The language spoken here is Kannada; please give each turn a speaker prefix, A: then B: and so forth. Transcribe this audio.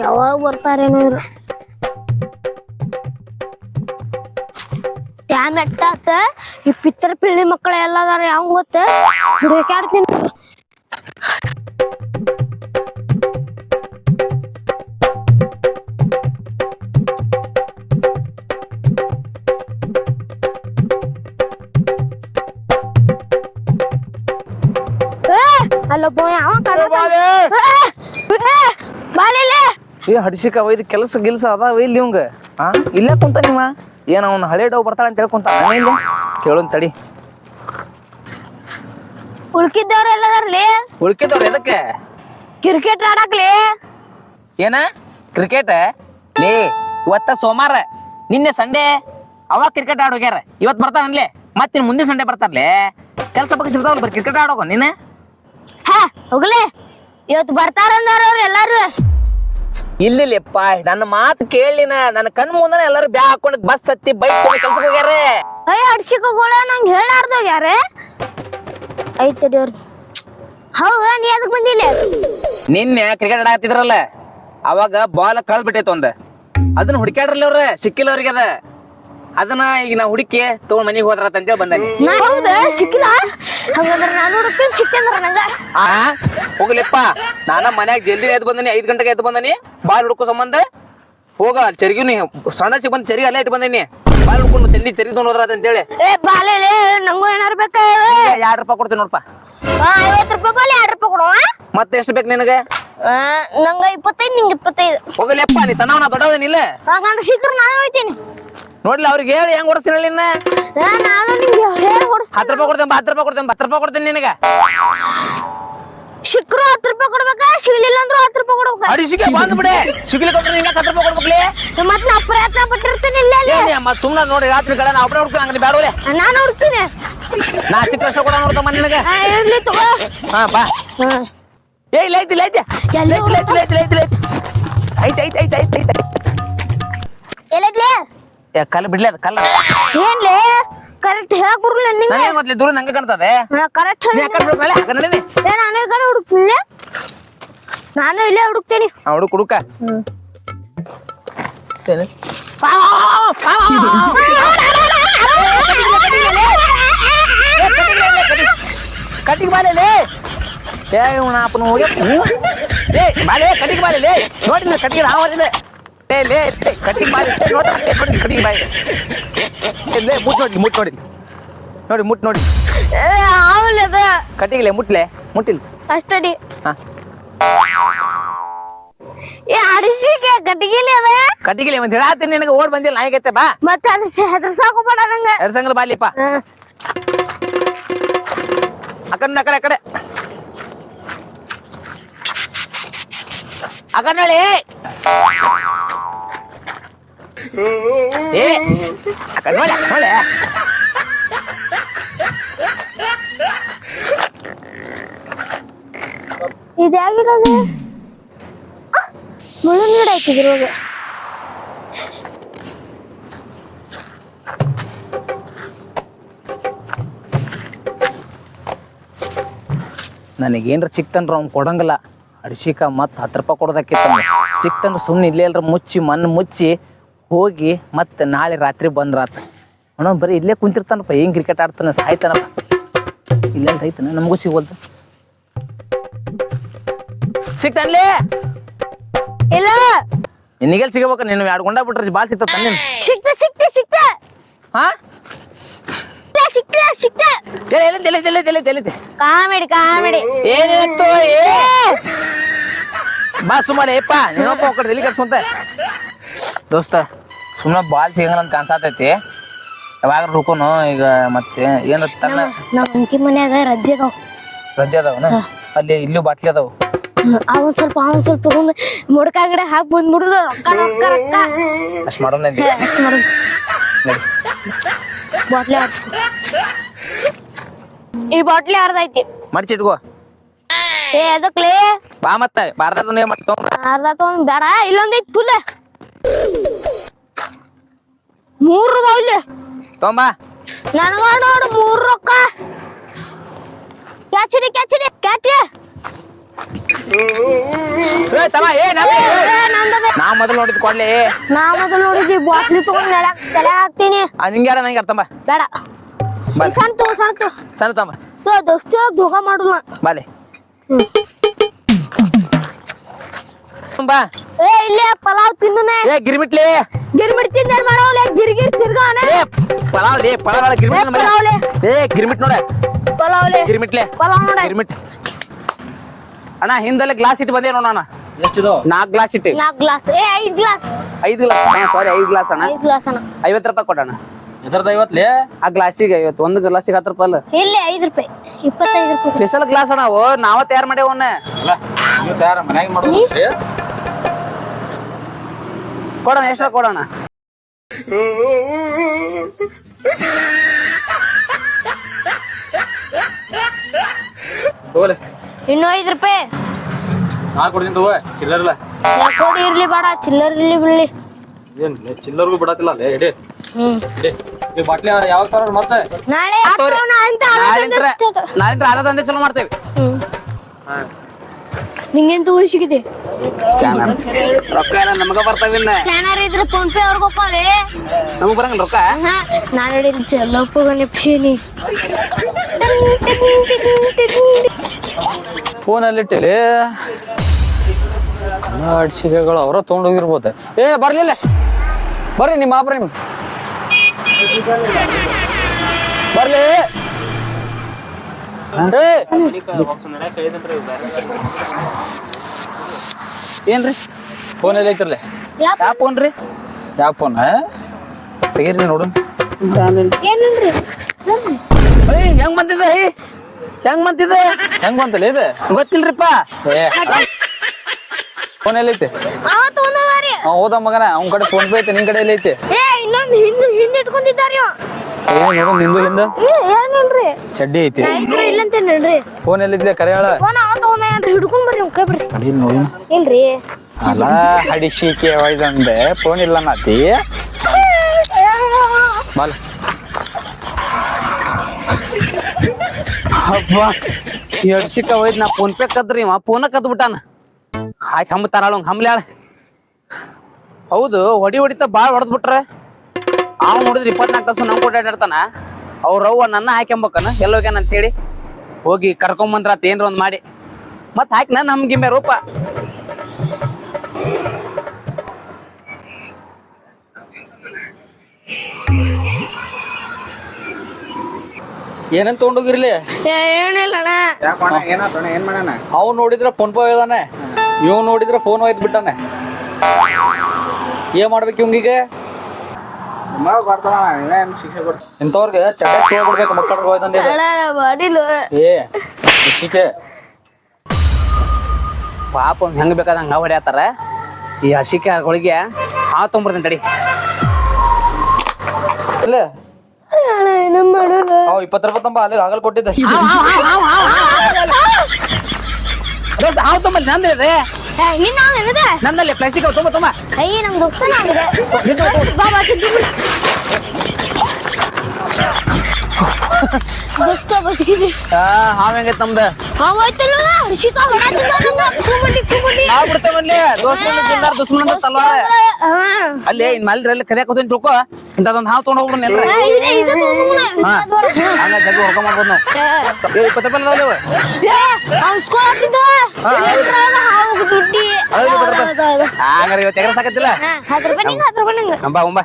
A: ಯಾವಾಗ ಬರ್ತಾರೇನೋ ಇವ್ರು. ಟ್ಯಾಮ್ ಎಟ್ಟಾತ ಈ ಪಿತ್ತರ ಪಿಳ್ಳಿ ಮಕ್ಕಳ ಎಲ್ಲ ಅದಾರ ಯಾವ ಗೊತ್ತ? ಹುಡುಕಾಡ್ತೀನಿ
B: ಏ ಹಡಿಸಿಕ ಇದು ಕೆಲಸ ಗಿಲ್ಸ ಅದಾವ ಇಲ್ಲಿ ಇವಂಗ? ಹಾ ಇಲ್ಲೇ ಕುಂತ ನಿಮ್ಮ ಏನ ಅವ್ನ ಹಳೆ ಡವ್ ಬರ್ತಾಳ ಅಂತ ಹೇಳ್ಕೊಂತ ಕೇಳೋನ್ ತಡಿ.
A: ಉಳ್ಕಿದ್ದವ್ರೆಲ್ಲ ಅದಾರ್ಲಿ
B: ಉಳ್ಕಿದವ್ರ ಎದಕ್ಕೆ?
A: ಕ್ರಿಕೆಟ್ ಆಡಕ್ಲಿ?
B: ಏನ? ಕ್ರಿಕೆಟ್ ಲೇ ಇವತ್ತ ಸೋಮವಾರ ನಿನ್ನೆ ಸಂಡೇ ಅವಾಗ ಕ್ರಿಕೆಟ್ ಆಡೋಗ್ಯಾರ ಇವತ್ತು ಇವತ್ ಬರ್ತಾನಲ್ಲೇ ಮತ್ತೆ ಮುಂದಿನ ಸಂಡೇ ಬರ್ತಾರಲೇ? ಕೆಲಸ ಬಗ್ಗೆ ಸಿಗ್ತಾವಲ್ಲ ಬರೀ ಕ್ರಿಕೆಟ್ ಆಡೋಗ ನೀನ?
A: ಹಾ ಹೋಗ್ಲಿ. ಇವತ್ತು ಬರ್ತಾರಂದಾರ ಅವ್ರು ಎಲ್ಲಾರು.
B: ಇಲ್ಲಿಲ್ಲಪ್ಪ ನನ್ನ ಮಾತು ಕೇಳಿನ ನನ್ನ ಕಣ್ ಮುಂದನ ಎಲ್ಲರೂ ಬ್ಯಾ ಹಾಕೊಂಡು ಬಸ್ ಹತ್ತಿ ಬೈಕ್ ಕೆಲ್ಸಕ್ಕೆ ಹೋಗ್ಯಾರ.
A: ಅಯ್ಯ ಹಡ್ಸಿಕೋಗಳ ನಂಗೆ ಹೇಳಾರ್ದಾಗ ಯಾರೇ? ಐತ್ ಹೌದಾ ನೀ ಅದಕ್ಕೆ ಬಂದಿಲ್ಲ?
B: ನಿನ್ನೆ ಕ್ರಿಕೆಟ್ ಆಡಾತಿದ್ರಲ್ಲ ಅವಾಗ ಬಾಲ್ ಕಳ್ದ್ ಬಿಟ್ಟೈತೆ ಒಂದ್. ಅದನ್ನ ಹುಡುಕ್ಯಾಡ್ರಲ್ಲ ಅವ್ರ ಸಿಕ್ಕಿಲ್ಲ ಅವ್ರಿಗೆ ಅದ. ಅದನ್ನ ಈಗ ನಾ ಹುಡುಕಿ ತಗೊಂಡ್ ಮನಿಗೆ ಹೋದ್ರ ಅಂತೇಳಿ
A: ಬಂದೆ ಹೌದಾ ಸಿಕ್ಕಿಲ್ಲ? ಹಂಗಂದ್ರ ನಾನು ಹುಡುಕ್ತೀನಿ ಸಿಕ್ಕಂದ್ರ ನಂಗ?
B: ಆ? ಹೋಗ್ಲಿಪ್ಪ. ನಾನ ಮನ್ಯಾಗ ಜಲ್ದಿ ಎದ್ದು ಬಂದನಿ ಐದ್ ಗಂಟೆಗೆ ಎದ್ದು ಬಂದನಿ. ಬಾಲ್ ಹುಡುಕೋ ಸಂಬಂಧ. ಹೋಗ ಚರಿಗಿ ನೀ ಸಣ್ಣ ಸಿಗ್ ಬಂದ್ ಚರಿಗೆ ಅಲ್ಲೇ ಇಟ್ಟು ಬಂದೀನಿ. ಬಾಲ್ ಹುಡ್ಕೊಂಡು ತೆಲ್ಲಿ ತೆರಿಗೆ ತಗೊಂಡ್ ಹೋದ್ರ ಅಂತೇಳಿ.
A: ಏ ಬಾಲೆಲೆ ನಂಗೂ ಏನಾರು ಬೇಕಾ
B: ಎರಡ್ ರೂಪಾಯಿ ಕೊಡ್ತೀನಿ ನೋಡಪ್ಪ
A: ಐವತ್ತು ರೂಪಾಯಿ ಬಾಲೆ ಎರಡು ರೂಪಾಯಿ ಕೊಡುವ
B: ಮತ್ತೆ ಎಷ್ಟು ಬೇಕು ನಿನಗೆ?
A: ನಂಗ ಇಪ್ಪತ್ತೈದು ನಿಂಗೆ ಇಪ್ಪತ್ತೈದು.
B: ಹೋಗಲಿಯಪ್ಪ ನೀ ಸಣ್ಣವನ ದೊಡ್ಡವನಿಲ್ಲ
A: ಹಂಗಂದ್ರೆ ಶೀಘ್ರ ನಾನು ಹೋಯ್ತೀನಿ.
B: ನೋಡ್ಲಿ ಅವ್ರಿಗೆ ಹೇಳಿ ಹೆಂಗ್ ಓಡಿಸ್ತೀನಿ ಹೇಳಿ
A: ನಾನು ನಿಮ್ಗೆ ಹೇಳಿ ಹೊಡ್ಸ್
B: ಹತ್ತು ರೂಪಾಯಿ ಕೊಡ್ತೇನೆ ಹತ್ತು ರೂಪಾಯಿ ಕೊಡ್ತೇನೆ ಹತ್ತು ರೂಪಾಯಿ ಕೊಡ್ತೇನೆ ನಿನಗೆ.
A: ಸಿಕ್ಕರು ಹತ್ತು ರೂಪಾಯಿ ಕೊಡ್ಬೇಕಾ ಸಿಗ್ಲಿಲ್ಲ ಅಂದ್ರೂ ಹತ್ತು ರೂಪಾಯಿ ಕೊಡ್ಬೇಕಾ
B: ಅಡಿಸಿಗೆ ಬಂದ್ ಬಿಡೆ. ಸಿಗ್ಲಿಕ್ಕೆ ಹೋದ್ರೆ ನಿಂಗೆ ಹತ್ತು ರೂಪಾಯಿ ಕೊಡ್ಬೇಕ್ಲಿ
A: ಮತ್ ನಾ ಪ್ರಯತ್ನ ಪಟ್ಟಿರ್ತೀನಿ ಇಲ್ಲ
B: ಏನೇ ಮತ್ತೆ ಸುಮ್ಮನೆ ನೋಡಿ ರಾತ್ರಿ ಕಡೆ ನಾ ಒಬ್ಬನೇ ಹುಡ್ತೀನಿ ಹಂಗೆ ಬ್ಯಾಡೋಲೆ
A: ನಾನು ಹುಡ್ತೀನಿ
B: ನಾ ಸಿಕ್ಕ ಅಷ್ಟ ಕೂಡ ನೋಡ್ತಮ್ಮ ನಿನಗೆ.
A: ಆ, ಇರ್ಲಿ ತಗೋ.
B: ಹಾ ಬಾ.
A: ಹಾ.
B: ಏ ಇಲ್ಲ ಐತಿ ಇಲ್ಲ ಐತಿ.
A: ಎಲ್ಲಿ.
B: ಇಲ್ಲ ಐತಿ ಇಲ್ಲ ಐತಿ ಇಲ್ಲ ಐತಿ ಇಲ್ಲ ಐತಿ. ಐತಿ ಐತಿ ಐತಿ ಐತಿ ಐತಿ.
A: ಎಲ್ಲೈತ್ಲೆ
B: ಏ ಕಲ್ಲು ಬಿಡ್ಲಿ ಅದು ಕಲ್ಲ.
A: ಏನ್ಲೆ? ಕರೆಕ್ಟ್ ಹೇಳಕ್ ಬರಲ್ಲ ನಿಂಗೆ
B: ನನಗೆ ಮೊದ್ಲು ದೂರ ನಂಗೆ ಕಾಣ್ತದೆ
A: ಕರೆಕ್ಟ್
B: ನೀ ಯಾಕೆ ಬಿಡ್ಬೇಕಲ್ಲ ಹಾಕ ನಡೀನಿ
A: ಏ ನಾನು ಈ ಕಡೆ ಹುಡುಕ್ತೀನಿ ನಾನು ಇಲ್ಲೇ ಹುಡುಕ್ತೀನಿ
B: ಆ ಹುಡುಕ ಹುಡುಕ ಏನು? ಕಟ್ಟಿಗೆ ಬಾಲೆ ಏ ಇವನ ಅಪ್ಪನ ಹೋಗಿ ಏ ಬಾಲೆ ಕಟ್ಟಿಗೆ ಬಾಲೆ ಲೇ ನೋಡಿ ಕಟ್ಟಿಗೆ ಏ ಲೇ ಲೇ, ಕಟ್ಟಿಗೆ ಬಾಲೆ ಏ, ನೋಡಿ ಏ, ನೋಡಿ ಕಟ್ಟಿಗೆ ಬಾಲೆ ಏ, ಲೇ ಮುಟ್ ನೋಡಿ ಮುಟ್ ನೋಡಿ ನೋಡಿ ಮುಟ್ ನೋಡಿ
A: ಆಮೇಲೆ ಅದ
B: ಕಟ್ಟಿಗೆ ಮುಟ್ಲೆ ಮುಟ್ಟಿಲ್ಲ
A: ಅಷ್ಟಡಿ
B: ಹಾ
A: ಏ ಅಡಿಸಿಗೆ ಗಟ್ಟಿಗಿಲಿ ಅದ
B: ಕಟ್ಟಿಗೆ ಒಂದು ಹೇಳತ್ತೀನಿ ನಿನಗೆ ಓಡ್ ಬಂದಿಲ್ಲ ನಾಯಿಗತ್ತೆ ಬಾ
A: ಮತ್ತೆ ಅದು ಹೆದರ್ಸಾಕೋಬೇಡ ನಂಗೆ
B: ಎರ್ ಸಂಗಲ ಬಾಲಿಪ್ಪ
A: ಹಾ.
B: ಆ ಕಡೆ ನೋಡಿ ಏ
A: ಇದು ಯಾಗಿಡೋದು ಮುಳ್ಳಿನ ಗಿಡ ಐತಿದ್ರೊಳಗೆ
B: ನನಗೇನ್ರ ಸಿಕ್ತನ್ರ ಅವ್ನು ಕೊಡಂಗಿಲ್ಲ. ಅಡಿಸಿಕ ಮತ್ತು ಹತ್ತು ರೂಪಾಯಿ ಕೊಡೋದಕ್ಕಿತ್ತ ಸಿಕ್ತಂದ್ರೆ ಸುಮ್ಮನೆ ಇಲ್ಲೇ ಎಲ್ಲರ ಮುಚ್ಚಿ ಮಣ್ಣು ಮುಚ್ಚಿ ಹೋಗಿ ಮತ್ತು ನಾಳೆ ರಾತ್ರಿ ಬಂದ್ರಾತ. ಅವನು ಬರೀ ಇಲ್ಲೇ ಕುಂತಿರ್ತಾನಪ್ಪ ಹೆಂಗೆ ಕ್ರಿಕೆಟ್ ಆಡ್ತಾನೆ ಸಾಯ್ತಾನಪ್ಪ. ಇಲ್ಲೇ ರೈತನ ನಮಗೂ ಸಿಗೋಲ್ದು. ಸಿಕ್ತಾನ್ಲೇ?
A: ಇಲ್ಲ
B: ನಿನಗೆಲ್ಲಿ ಸಿಗಬೇಕು ನೀನು ಎರಡು ಗುಂಡ ಬಿಟ್ರೆ ಭಾಳ ಸಿಗ್ತದ ನೀನು
A: ಸಿಕ್ತ ಸಿಕ್ತ ಸಿಕ್ತ.
B: ಹಾ?
A: ತೆಲೆ
B: ಎಲ್ಲಿದೆ ಎಲ್ಲಿದೆ
A: ಕಾಮಿಡಿ ಕಾಮಿಡಿ.
B: ಏನಿತ್ತು ಏ! ಬಾ ಸುಮಾರು ಏಪ್ಪ ನೀನೊಬ್ಬ ಹೋಗ್ಕಡೆ ಎಲ್ಲಿ ಕರ್ಸ್ಕೊಂತ? ದೋಸ್ತ ಸುಮ್ಮನೆ ಬಾಲ್ ಸಿಗಂಗಿಲ್ಲ ಅಂತ ಕಾಣಿಸತೈತಿ. ಯಾವಾಗ ರುಕೋನು ಈಗ ಮತ್ತೆ ಏನ ತನ್ನ
A: ನಮ್ಮ ಅಂಕಿ ಮನ್ಯಾಗ ರಜ್ಜೆ ಅದಾವ.
B: ರದ್ದೆ ಅದಾವನ? ಅಲ್ಲಿ ಇಲ್ಲೂ ಬಾಟ್ಲಿ ಅದಾವ?
A: ಅವನ್ ಸ್ವಲ್ಪ ಅವನ್ ಸ್ವಲ್ಪ ತಗೊಂಡ್ ಮುಡ್ಕ ಗಿಡ ಹಾಕಿ ಬಂದ್ಬಿಡುದು. ರೊಕ್ಕ ರೊಕ್ಕ ರೊಕ್ಕ.
B: ಅಷ್ಟು ಮಾಡೋಣ. ನಡಿ.
A: ಬಾಟ್ಲಿ ಆಡ್ಸ್ಕೊ ಈ ಬಾಟ್ಲಿ ಅರ್ಧೈತಿ
B: ಮಡ್ಚಿ ಇಟ್ಕೋ
A: ಏ ಅದಕ್ಲೇ
B: ಬಾ ಮತ್ತೆ ಬಾರ್ದ ನೀ ಮತ್ತೆ.
A: ಅರ್ಧ ತಗೊಂಡ್ ಬೇಡ ಇಲ್ಲೊಂದೈತಿ ಫುಲ್ ಮೂರು ಇಲ್ಲಿ.
B: ತಗೊಂಬಾ
A: ನನಗ ನೋಡು ಮೂರು ರೊಕ್ಕ. ಕ್ಯಾಚಿಡಿ ಕ್ಯಾಚಿಡಿ ಕ್ಯಾಚ್.
B: ನಾ ಮೊದಲು ನೋಡಿದ್ ಕೊಡ್ಲಿ.
A: ನಾ ಮೊದಲು ನೋಡಿದ್ವಿ ಬಾಟ್ಲಿ ತಗೊಂಡ್ ನೆಲ ತಲೆ ಹಾಕ್ತೀನಿ.
B: ಆ, ನಿಂಗ್ಯಾರ ನಂಗೆ ಅರ್ಥಂಬ
A: ಬೇಡ.
B: ಬಾ.
A: ಈ ಸಣ್ಣ ತಗೋ ಸಣ್ಣ ತಗೋ
B: ಸಣ್ಣ ತಂಬ
A: ತೋ ದೋಸ್ತಿ ಒಳಗ್ ಧೋಕ ಮಾಡುಲ್ಲ
B: ಬಾಲೆ. ಬಾ.
A: ಏ ಇಲ್ಲೇ ಪಲಾವ್ ತಿನ್ನುನೆ
B: ಏ ಗಿರ್ಮಿಟ್ಲಿ.
A: ಗಿರ್ಮಿಟ್ ತಿಂದೇನ್ ಮಾಡೋಲೆ ಗಿರ್ಗಿರ್ ತಿರ್ಗಾಣ.
B: ಏ ಪಲಾವ್ ಲೇ ಪಲಾವ್ ಗಿರ್ಮಿಟ್
A: ಏ, ಪಲಾವ್ ಲೇ.
B: ಏ ಗಿರ್ಮಿಟ್ ನೋಡ.
A: ಪಲಾವ್ಲೆ
B: ಗಿರ್ಮಿಟ್ಲೆ.
A: ಪಲಾವ್ ನೋಡ.
B: ಗಿರ್ಮಿಟ್. ಅಣ್ಣ ಹಿಂದಲ್ಲಿ ಗ್ಲಾಸ್ ಇಟ್ಟು ಬಂದೇ ನೋಡೋಣ
C: ಎಷ್ಟಿದು?
B: ನಾಲ್ಕು ಗ್ಲಾಸ್ ಇಟ್ಟು.
A: ನಾಲ್ಕು ಗ್ಲಾಸ್ ಏ ಐದು ಗ್ಲಾಸ್
B: ಐದು ಗ್ಲಾಸ್ ಸಾರಿ ಐದು ಗ್ಲಾಸ್ ಅಣ್ಣ.
A: ಐದ್ ಗ್ಲಾಸ್ ಅಣ್ಣ.
B: ಐವತ್ತು ರೂಪಾಯಿ ಕೊಡೋಣ
C: ಎದ್ರದ ಐವತ್ಲಿ
B: ಆ ಗ್ಲಾಸಿಗೆ ಐವತ್ತು ಒಂದು ಗ್ಲಾಸಿಗೆ ಹತ್ತು ರೂಪಾಯಿ ಅಲ್ಲ.
A: ಇಲ್ಲಿ ಐದು ರೂಪಾಯಿ. ಇಪ್ಪತ್ತೈದು ರೂಪಾಯಿ
B: ಸ್ಪೆಷಲ್ ಗ್ಲಾಸ್ ಅಣ್ಣ ಓ ನಾವ ತಯಾರು ಮಾಡೇವನ್ನ
C: ಅಲ್ಲ ನೀವು ತಯಾರ ಮನ್ಯಾಗ ಮಾಡೋದು
B: ಕೊಡೋಣ ಎಷ್ಟ್ರ ಕೊಡೋಣ
C: ತಗೋಲೆ.
A: ಇನ್ನೂ ಐದು ರೂಪಾಯಿ.
C: ನಾ ಕೊಡ್ತೀನಿ ತಗೋ ಚಿಲ್ಲರ್ಲ
A: ಕೊಡಿ ಇರ್ಲಿ ಬೇಡ ಚಿಲ್ಲರ್ ಇರ್ಲಿ ಬಿಡ್ಲಿ.
C: ಏನ್ ಚಿಲ್ಲರ್ಗೂ ಬಿಡತ್ತಿಲ್ಲ ಅಲ್ಲೇ ಎಡೆ
A: ಹ್ಮ್.
C: ಎಡೆ ಈ ಬಾಟ್ಲಿ ಯಾವಾಗ ತರ ಮತ್ತೆ?
A: ನಾಳೆ ಹಾಕೋಣ ಅಂತ
B: ನಾಳಿಂತ್ರ
A: ಆಲೋಚನೆ
B: ನಾಳಿಂತ್ರ ಆದ ದಂಧೆ ಚಲೋ ಮಾಡ್ತೇವೆ.
A: ಹ್ಮ್. ನಿಂಗೇನ್ ತಗೋ ಸಿಗಿದೆ
B: ಸ್ಕ್ಯಾನರ್ ರೊಕ್ಕ ಎಲ್ಲ ನಮಗ ಬರ್ತಾವಿನ್ನ
A: ಸ್ಕ್ಯಾನರ್ ಇದ್ರೆ ಫೋನ್ ಪೇ ಅವ್ರಿಗೆ ಹೋಗ್ಕೊಳ್ಳಿ
B: ನಮಗ್ ಬರಂಗಿಲ್ಲ ರೊಕ್ಕ?
A: ನಾನು ನೆಪ್ಸಿನಿ
C: ಫೋನಲ್ಲಿ ಇಟ್ಟಿಲಿ ಅಡ್ಸಿಗೆಗಳು ಅವರ ತೊಗೊಂಡೋಗಿರ್ಬೋದು ಏ ಬರ್ಲಿಲ್ಲ ಬರ್ರಿ ನಿಮ್ಮ ಆಪ್ರ ನಿಮ್ ಬರ್ಲಿ.
B: ಏನ್ರಿ?
C: ಫೋನ್ ಎಲ್ಲ ಐತಿರ್ಲಿ
B: ಯಾವ ಫೋನ್ ರೀ
C: ಯಾವ ಫೋನ್ ತೆಗೀರಿ ನೋಡು.
B: ಹೆಂಗ್ ಬಂದಿದೆ ಹೇ? ಹೆಂಗ್ ಬಂದಿದೆ
C: ಹೆಂಗ್ ಬಂತಲ್ಲ ಇದು?
B: ಗೊತ್ತಿಲ್ರಿಪ್ಪ.
C: ಫೋನ್
A: ಎಲ್ಲೈತಿ
C: ಅವ್ ಹೋದ ಮಗನ ಅವ್ನ ಕಡೆ ಫೋನ್ ಪೇ ಐತಿ ನಿನ್ ಕಡೆ ಎಲ್ಲೈತಿ
A: ಏ ಇನ್ನೊಂದು ಹಿಂದ್ ಹಿಂದ್ ಇಟ್ಕೊಂಡಿದ್ದಾರಿ ಅವ.
C: ಏ ನೋಡು ನಿಂದು ಹಿಂದ?
A: ಏ, ಏನಿಲ್ರಿ
C: ಚಡ್ಡಿ ಐತಿ.
A: ಇಲ್ಲಂತ ನೋಡ್ರಿ.
C: ಫೋನ್ ಎಲ್ಲಿದ್ದೆ ಕರೆ ಹೇಳ
A: ಫೋನ್ ಅವತ್ತ ಒಂದ್ ಹಿಡ್ಕೊಂಡ್ ಬರ್ರಿ ಅವ್ನ ಕೈ ಬಿಡ್ರಿ.
C: ಅಡಿ ನೋಡಿ.
A: ಇಲ್ರಿ.
C: ಅಲ್ಲ ಹಡಿಸಿಕೆ ಒಯ್ದಂದೆ. ಫೋನ್ ಇಲ್ಲ ನಾತಿ ಬಾಲ್.
B: ಹಬ್ಬ. ಎರಡು ಸಿಕ್ಕ ಹೋಯ್ತು ನಾ ಫೋನ್ ಪೇ ಕದ್ರಿ, ಇವ ಫೋನ ಕದ್ ಬಿಟ್ಟಾನ ಹಾಕಿ ಹಮ್ಮ ತಾನಾಳು ಹಮ್ಲ್ಯಾಳ ಹೌದು, ಹೊಡಿ ಹೊಡಿತ ಭಾಳ ಹೊಡೆದ್ ಬಿಟ್ರೆ ಅವ್ ನೋಡಿದ್ರೆ ಇಪ್ಪತ್ನಾಲ್ಕು ತಾಸು ನಮ್ ಕೂಡ ಆಟಾಡ್ತಾನ. ಅವ್ರ ಅವ್ವ ನನ್ನ ಹಾಕ್ಯಂಬಕನ ಎಲ್ಲೋಗ್ಯಾನ ಅಂತೇಳಿ. ಹೋಗಿ ಕರ್ಕೊಂಬಂದ್ರ ಆತ್ ಏನ್ರ ಒಂದ್ ಮಾಡಿ. ಮತ್ ಹಾಕಿ ನನ್ನ ನಮ್ಗಿಮ್ಮೆ ರೂಪ.
C: ಏನಂತ ತಗೊಂಡೋಗಿರ್ಲಿ?
A: ಏ, ಏನಿಲ್ಲ ಅಣ್ಣ.
C: ಏನ್ ಮಾಡಣ ಅವ್ ನೋಡಿದ್ರೆ ಫೋನ್ ಪೇ ಇದಾನೆ. ಇವ್ ನೋಡಿದ್ರೆ ಫೋನ್ ಒಯ್ದ್ ಬಿಟ್ಟಾನೆ. ಏನ್ ಮಾಡ್ಬೇಕು ಇವಂಗಿಗೆ ಇಂಥವ್ರಿಗೆ ಚಟ ಕೊಡ್ಬೇಕು ಮಕ್ಕಳಿಗೆ
A: ಮಾಡಿಲ್ಲ.
C: ಏ ಶಿಕ್ಷೆ.
B: ಪಾಪ ಹೆಂಗ ಹೆಂಗ್ ಬೇಕಾದಂಗ ಹೊಡ್ಯಾತಾರ. ಈ ಹಸಿಕೆಗಳಿಗೆ ಆ ತೊಂಬರ್ತೀನಿ ತಡಿ.
C: ಇಲ್ಲ
A: ಏನು ಮಾಡಲ್ಲ
C: ಅವ್ ಇಪ್ಪತ್ತು ರೂಪಾಯಿ ತಂಬ ಅಲ್ಲಿ ಆಗಲ್ ಕೊಟ್ಟಿದ್ದೆ
B: ಹಾವು ತೊಂಬಲ್ಲಿ ನಂದಿದೆ
A: ಏ, ನಿನ್ನ ಅವ್ನ್ ಏನಿದೆ
B: ನಂದಲ್ಲಿ ಪ್ಲಾಸ್ಟಿಕ್ ತುಂಬ ತುಂಬ
A: ಅಯ್ಯ ನಮ್ ದೋಸ್ತ ನಾವಿದೆ ಬಾ ಬಾ ತಿಂದು ದೋಸ್ತ ಬದುಕಿದೆ
B: ಹಾವು
A: ಹರ್ಷಿಕ
B: ದೋಸ್ತಲ್ಲಿ ತಿಂದಾರ ದುಶ್ಮನ ತಲ್ವಾರ. ಅಲ್ಲಿ ಇನ್ ಮಲ್ರಿ ಅಲ್ಲಿ ಕರಿಯಾಕ ಹೋಗ್ತೀನಿ ತಿಳ್ಕೊ. ಇಂಥದೊಂದು ಹಾವು ತೊಗೊಂಡು ಹೋಗ್ಬಿಡು ನೆಲ್ರ ಹಾ ಹಂಗ ಜಗ್ಗ ಮಾಡ್ಬೋದು ನಾವು. ಏ ಇಪ್ಪತ್ತು ರೂಪಾಯಿ.
A: ದುಡ್ಡಿ.
B: ಹಂಗಾರೆ ಇವತ್ತು ಎಗರ ಸಾಕತ್ತಿಲ್ಲ
A: ಹತ್ತು ರೂಪಾಯಿ ನಿಂಗೆ ಹತ್ತು ರೂಪಾಯಿ ನಿಂಗೆ.
B: ಅಂಬಾ ಒಂಬ